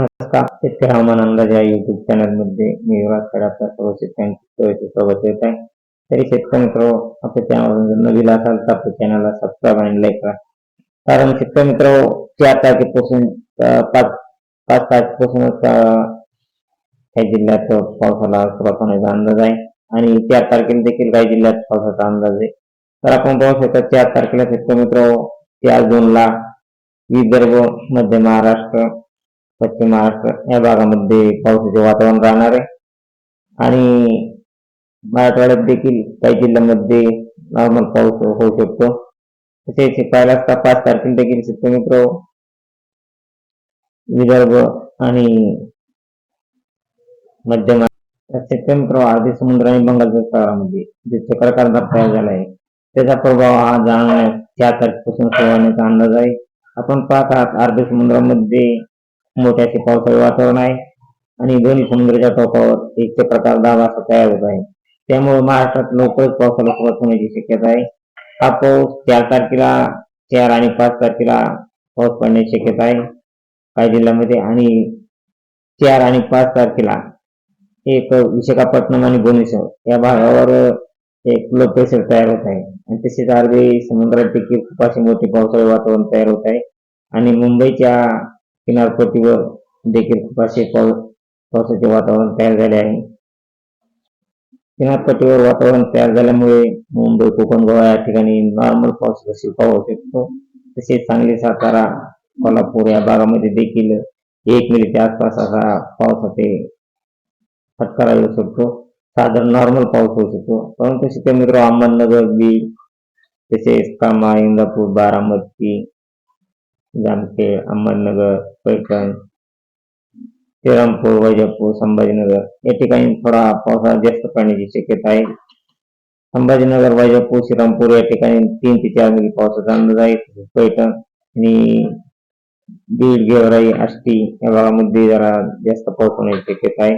नमस्कार शेतकरी हवामान अंदाज या युट्यूब चॅनलमध्ये. मी युवराज खेड आपल्या सर्व शेतकऱ्यांचे स्वागत येत आहे. तरी शेतकरी मित्र आपल्या चॅनल जर नवीन असाल तर आपल्या चॅनलला सबस्क्राईब आणि लाईक करा. कारण शेतकरी मित्र चार तारखेपासून पाच पाच तारखेपासूनच काही जिल्ह्यात पावसाला सुरुवात होण्याचा अंदाज आहे. आणि चार तारखेला देखील काही जिल्ह्यात पावसाचा अंदाज आहे. तर आपण पाहू शकता चार तारखेला शेतकरी मित्र चार जूनला विदर्भ मध्य महाराष्ट्र पश्चिम महाराष्ट्र या भागामध्ये पावसाचे वातावरण राहणार आहे. आणि मराठवाड्यात देखील काही जिल्ह्यांमध्ये नॉर्मल पाऊस होऊ शकतो. तसेच पाहिला असता पाच तारखेला देखील शेतकरी विदर्भ आणि मध्य महाराष्ट्र शेतकरी मित्र अरबी समुद्र आणि बंगालच्या तळामध्ये जे चक्रकार तयार झाला आहे त्याचा प्रभाव हा जाणवण्यास चार तारखेपासून सुरू होण्याचा अंदाज आहे. आपण पाहत आहात अरबी समुद्रामध्ये मोठ्या पावसाचे वातावरण आहे. आणि दोन्ही समुद्राच्या टोकावर एक ते प्रकार दाब असा तयार होत आहे. त्यामुळे महाराष्ट्रात लवकरच पावसाला सुरुवात होण्याची शक्यता आहे. हा पाऊस चार तारखेला चार आणि पाच तारखेला पाऊस पडण्याची शक्यता आहे. काही जिल्ह्यामध्ये आणि चार आणि पाच तारखेला एक विशाखापट्टणम आणि भुवनेश्वर या भागावर एक लो प्रेशर तयार होत आहे. आणि तसेच अरबी समुद्रात देखील खूप असे मोठे पावसाळी वातावरण तयार होत आहे. आणि मुंबईच्या किनारपट्टीवर देखील खूप असे पाऊस पावसाचे वातावरण तयार झाले आहे. किनारपट्टीवर वातावरण तयार झाल्यामुळे मुंबई कोकण गोवा या ठिकाणी नॉर्मल पाऊस देखील पाहू शकतो तसेच सांगली सातारा कोल्हापूर या भागामध्ये देखील एक मिलीच्या आसपास असा पावसाचे फटकारा येऊ शकतो साधारण नॉर्मल पाऊस होऊ शकतो. परंतु शेतकरी मित्र अहमदनगर बीड तसेच कामा इंदापूर बारामती जामखेड अहमदनगर पैठण श्रीरामपूर वैजापूर संभाजीनगर. या ठिकाणी थोडा पावसाळा जास्त पडण्याची शक्यता आहे. संभाजीनगर वैजापूर श्रीरामपूर या ठिकाणी तीन ते चार मिली पावसाचा अंदाज आहे. पैठण आणि बीड गेवराई आष्टी या भागामध्ये जरा जास्त पाऊस होण्याची शक्यता आहे.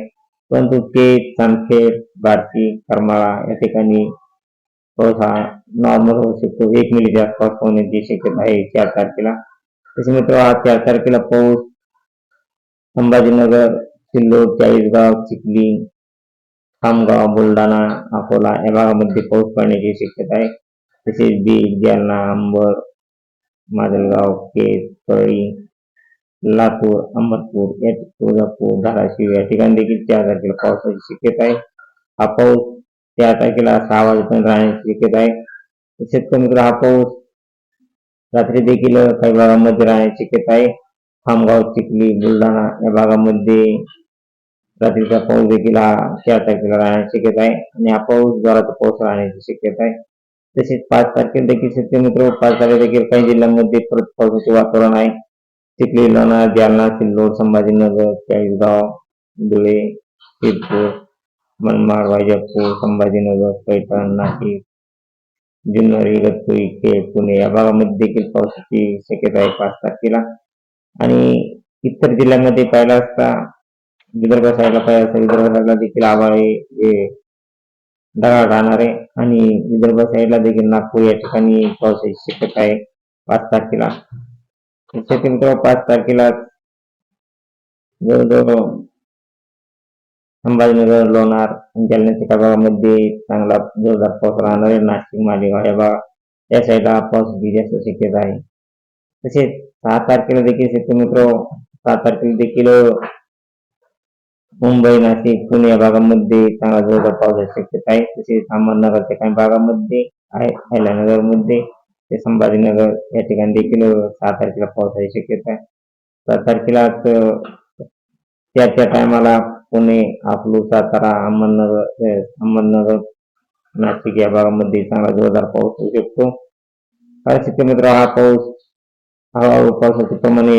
परंतु केज चांदखेड बार्शी करमाळा या ठिकाणी पाऊस हा नॉर्मल होऊ शकतो. एक मिलीच्या आसपास होण्याची शक्यता आहे. चार तारखेला तसे मित्र आज चार तारखेला पाऊस. संभाजीनगर सिल्लोड चाळीसगाव चिखली खामगाव बुलढाणा अकोला या भागामध्ये पाऊस पडण्याची शक्यता आहे. तसेच बीड जालना अंबर माजलगाव केस परळी लातूर अंबरपूर या तुळजापूर धाराशिव या ठिकाणी देखील चार तारखेला पावसाची शक्यता आहे. हा पाऊस चार तारखेला सहा वाजेपर्यंत राहण्याची शक्यता आहे. शेतकरी मित्र हा पाऊस रात्री देखील काही भागामध्ये राहण्याची शक्यता आहे. खामगाव चिखली बुलढाणा या भागामध्ये रात्रीचा पाऊस देखील हा चार तारखेला राहण्याची शक्यता आहे आणि हा पाऊस जोराचा पाऊस राहण्याची शक्यता आहे. तसेच पाच तारखेला देखील शेतकरी मित्र पाच तारखेला देखील काही जिल्ह्यांमध्ये परत पावसाचे वातावरण आहे. चिखली लोणार जालना सिल्लोड संभाजीनगर चाळीसगाव धुळे शिरपूर मनमाड वायजापूर संभाजीनगर पैठण नाशिक जुन्नर इगतपुरी खेड पुणे या भागामध्ये देखील पावसाची शक्यता आहे पाच तारखेला आणि इतर जिल्ह्यांमध्ये पाहिला असता विदर्भ साईडला पाहिजे असता विदर्भ साईडला देखील आभाळ हे हे ढगाळ राहणार आहे. आणि विदर्भ साईडला देखील नागपूर या ठिकाणी पावसाची शक्यता आहे पाच तारखेला शेती मित्र पाच तारखेला जवळजवळ संभाजीनगर लोणार आणि जालन्याच्या भागामध्ये चांगला जोरदार पाऊस राहणार आहे. नाशिक मालेगाव या भाग या साईडला पाऊस जास्त शक्यता आहे. तसेच सहा तारखेला देखील शेतकरी मित्र सहा तारखेला देखील मुंबई नाशिक पुणे या भागामध्ये चांगला जोरदार पावसाची शक्यता आहे. तसेच अहमदनगरच्या काही भागामध्ये आहे अहिल्यानगरमध्ये ते संभाजीनगर या ठिकाणी देखील सहा तारखेला पावसाची शक्यता आहे. सात तारखेला त्या त्या टायमाला पुणे आपलू सातारा अहमदनगर अहमदनगर नाशिक या भागामध्ये चांगला जोरदार पाऊस होऊ शकतो. काय शेतकरी मित्र? हा पाऊस हळूहळू पावसाचे प्रमाणे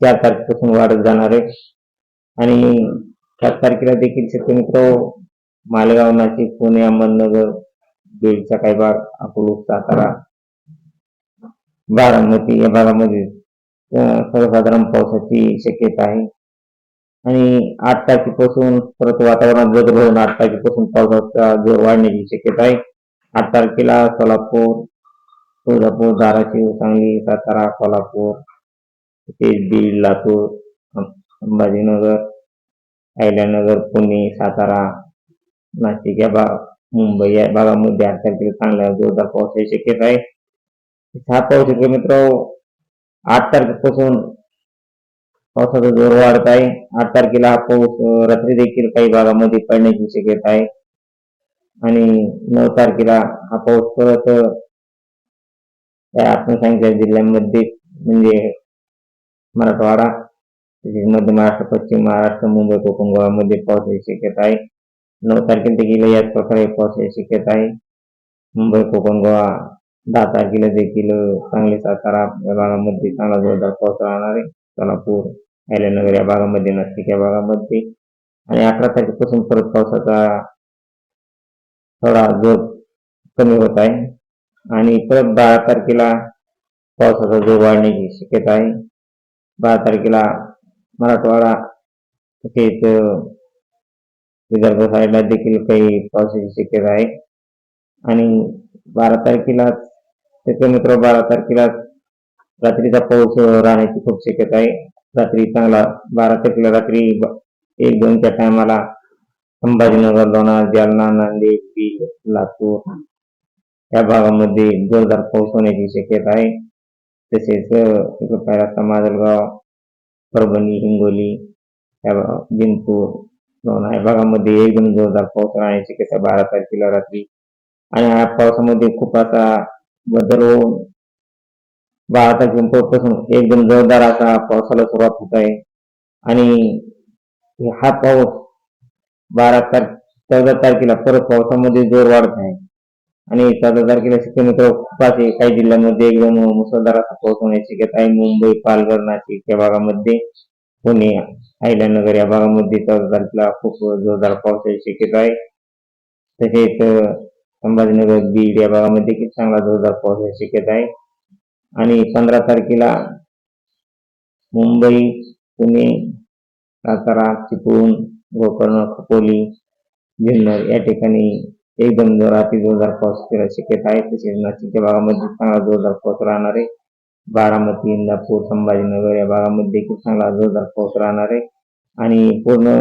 चार तारखेपासून वाढत जाणार आहे. आणि सात तारखेला देखील शेतकरी मित्र मालेगाव नाशिक पुणे अहमदनगर बीडचा काही भाग अकलूज सातारा बारामती या भागामध्ये सर्वसाधारण पावसाची शक्यता आहे. आणि आठ तारखेपासून परत वातावरणात बदल होऊन आठ तारखेपासून पावसाचा जोर वाढण्याची शक्यता आहे. आठ तारखेला सोलापूर तुळजापूर धाराशिव सांगली सातारा कोल्हापूर तसेच बीड लातूर संभाजीनगर अहिल्यानगर पुणे सातारा नाशिक या भाग मुंबई या भागामध्ये आठ तारखेला चांगला जोरदार पावसाची शक्यता आहे. हा पाऊस मित्र आठ तारखेपासून पावसाचा जोर वाढत आहे. आठ तारखेला हा पाऊस रात्री देखील काही भागामध्ये पडण्याची शक्यता आहे. आणि नऊ तारखेला हा पाऊस परत या आपण सांगितल्या जिल्ह्यांमध्ये म्हणजे मराठवाडा तसेच मध्य महाराष्ट्र पश्चिम महाराष्ट्र मुंबई कोकण गोव्यामध्ये पावसाची शक्यता आहे. नऊ तारखेला देखील याच प्रकारे पावसाची शक्यता आहे. मुंबई कोकण गोवा दहा तारखेला देखील चांगले सातारा भागामध्ये चांगला जोरदार पाऊस राहणार आहे. सोलापूर अहिल्यानगर या भागामध्ये नाशिक या भागामध्ये आणि अकरा तारखेपासून परत पावसाचा थोडा जोर कमी होत आहे. आणि परत बारा तारखेला पावसाचा जोर वाढण्याची शक्यता आहे. बारा तारखेला मराठवाडा तसेच विदर्भ साईडला देखील काही पावसाची शक्यता आहे. आणि बारा तारखेला त्याचे मित्र बारा तारखेला रात्रीचा पाऊस राहण्याची खूप शक्यता आहे. रात्री चांगला बारा तारखेला रात्री ब- एक दोनच्या टायमाला संभाजीनगर लोणार जालना नांदेड बीड लातूर या भागामध्ये जोरदार पाऊस होण्याची शक्यता आहे. तसेच पहिला इकडं पाहिला माजलगाव परभणी हिंगोली या भा- जिंतूर लोणार या भागामध्ये एकदम जोरदार पाऊस राहण्याची शक्यता बारा तारखेला रात्री. आणि या पावसामध्ये खूप असा बदल होऊन बारा तारखेपासून एकदम जोरदार असा पावसाला सुरुवात होत आहे. आणि हा पाऊस बारा तारखे चौदा तारखेला परत पावसामध्ये जोर वाढत आहे. आणि चौदा तारखेला शक्यतो खूप असे काही जिल्ह्यांमध्ये एकदम मुसळधार असा पाऊस होण्याची शक्यता आहे. मुंबई पालघर नाशिक या भागामध्ये पुणे अहिल्यानगर या भागामध्ये चौदा तारखेला खूप जोरदार पावसाची शक्यता आहे. तसेच संभाजीनगर बीड या भागामध्ये चांगला जोरदार पावसाची शक्यता आहे. आणि पंधरा तारखेला मुंबई पुणे सातारा चिपळूण गोकर्ण खोपोली जुन्नर या ठिकाणी एकदम जोरात जोरदार पाऊस फिरायला शक्यता आहे. तसेच नाशिकच्या भागामध्ये चांगला जोरदार पाऊस राहणार आहे. बारामती इंदापूर संभाजीनगर या भागामध्ये देखील चांगला जोरदार पाऊस राहणार आहे. आणि पूर्ण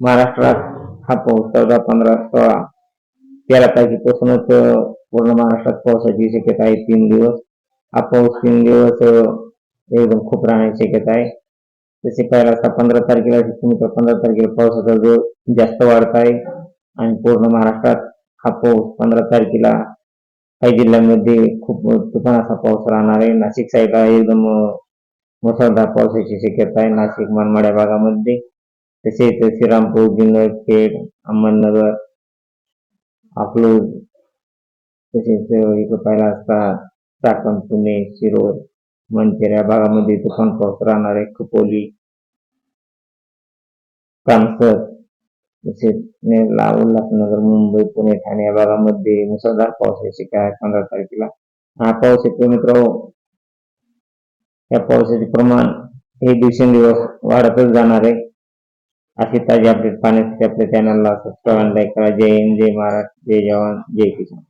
महाराष्ट्रात हा पाऊस चौदा पंधरा सोळा तेरा तारखेपासूनच पूर्ण महाराष्ट्रात पावसाची शक्यता आहे तीन दिवस. हा पाऊस तीन दिवस एकदम खूप राहण्याची शक्यता आहे. तसे पहिला असता पंधरा तारखेला तुम्ही पंधरा तारखेला पावसाचा जोर जास्त वाढत आहे आणि पूर्ण महाराष्ट्रात हा पाऊस पंधरा तारखेला काही जिल्ह्यांमध्ये खूप तुफान असा पाऊस राहणार आहे. नाशिक साईडला एकदम मुसळधार पावसाची शक्यता आहे. नाशिक मनमाड्या भागामध्ये. तसेच श्रीरामपूर जुन्नर खेड अहमदनगर आपलं तसेच इकडं पाहिला असता चाकण पुणे शिरोळ मंचेर या भागामध्ये तुफान पाऊस राहणारे खपोली कामसर तसेच नेरला उल्हासनगर मुंबई पुणे ठाणे या भागामध्ये मुसळधार पावसाची शक्यता आहे पंधरा तारखेला. हा पाऊस येतो मित्र या पावसाचे प्रमाण हे दिवसेंदिवस वाढतच जाणार आहे. अशी ताजी अपडेट पाहण्यासाठी आपल्या चॅनलला सबस्क्राईब लाईक करा. जय हिंद जय महाराष्ट्र जय जवान जय किसान.